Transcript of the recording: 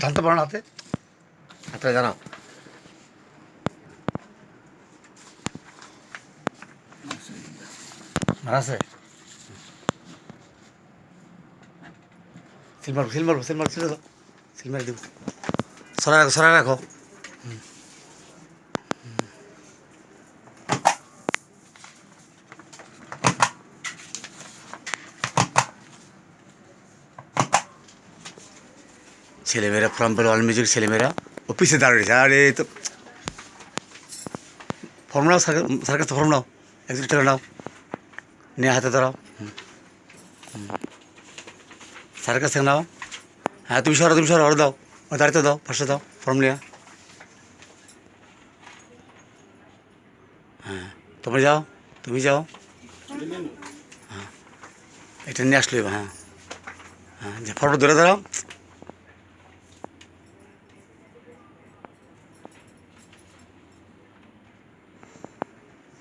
জানতে পারো না হাতে হাতে জানাও আছে সিলমার সিলমার সিলমার সিলমার দেবো সরাই রাখো সরাই রাখো ছেলেমেয়েরা ফর্ম পেল অল মিউজিক ছেলেমেয়েরা, ও পিছিয়ে দাঁড়িয়েছে আরে, তো ফর্ম নাও স্যার স্যার কাছে ফর্ম নাও। একজন টাকা নাও। নিয়ে হাতে ধরাও। স্যারের কাছে নাও। হ্যাঁ তুমি সরো তুমি সরো ওর দাও। ও দাঁড়িয়ে দাও, পাশে দাও ফর্ম নিয়ে। হ্যাঁ তুমি যাও তুমি যাও। হ্যাঁ এটা নিয়ে আসলে হ্যাঁ। হ্যাঁ যে ফটো ধরে দাঁড়াও